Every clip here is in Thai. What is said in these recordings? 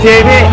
เ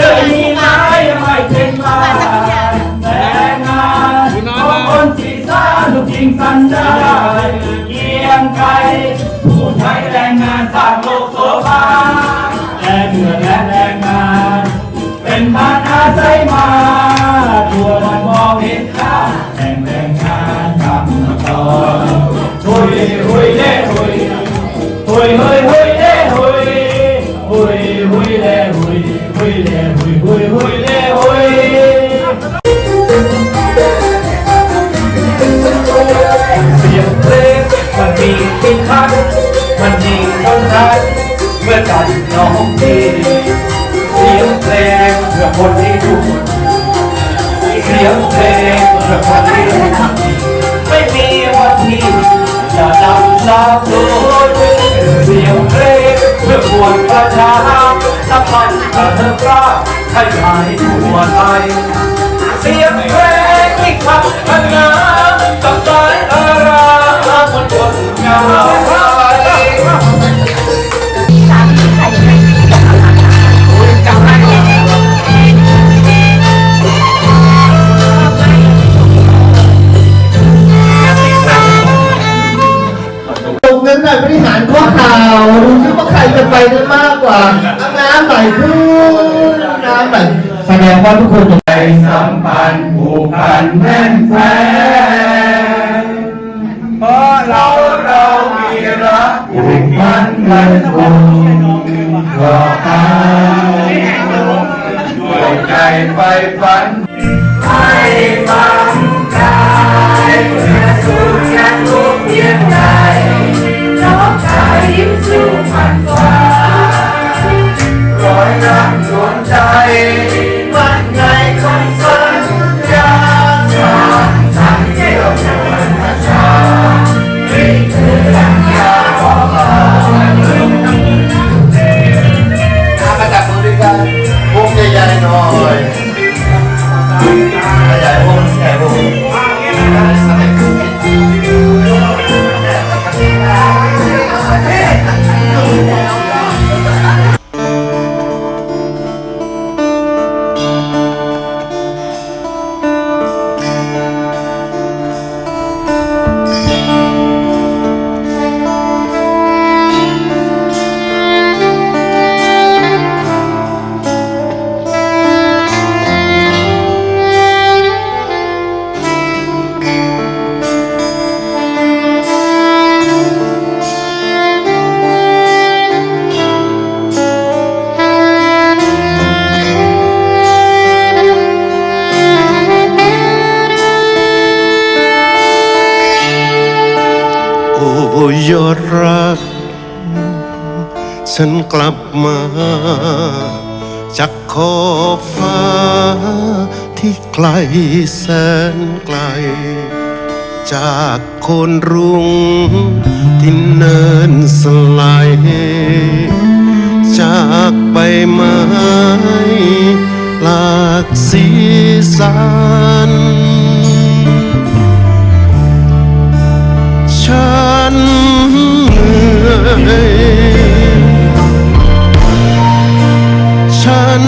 เลยนี่นายังไม่เป็นมาแต่งานของคนที่สร้างทุกสิ่งสันได้เกียงไกรผู้ใช้แรงงานสร้างโลกโซฟาแรงเงินและแรงงาน เป็นบ้านอาศัยมาตัวมันมองเห็นค่าแห่งแรงงานทำต่อหุยหุยเล่หุยหุยหุยหุย เล่หุยหุยหุยเล่หุยเสียงเพลงมันมีที่คันมันมีคนไทยเมื่อกันน้องดีเสียงเพลงเพื่อคนที่ดูเสียงเพลงเพื่อคนที่ดู น้ำไหลขึ้นน้ำไหลแสดงว่าทุกคนใจสัมพันธ์ผูกพันแน่นแฟ้นเพราะเราเรามีรักผูกพันมันคงรอตาด้วยใจไฟฝัน อดรัก ฉันกลับมาจากขอบฟ้าที่ไกลแสนไกล จากคนรุงที่เนินสลายจากใบไม้หลากสีสันฉัน ฉัน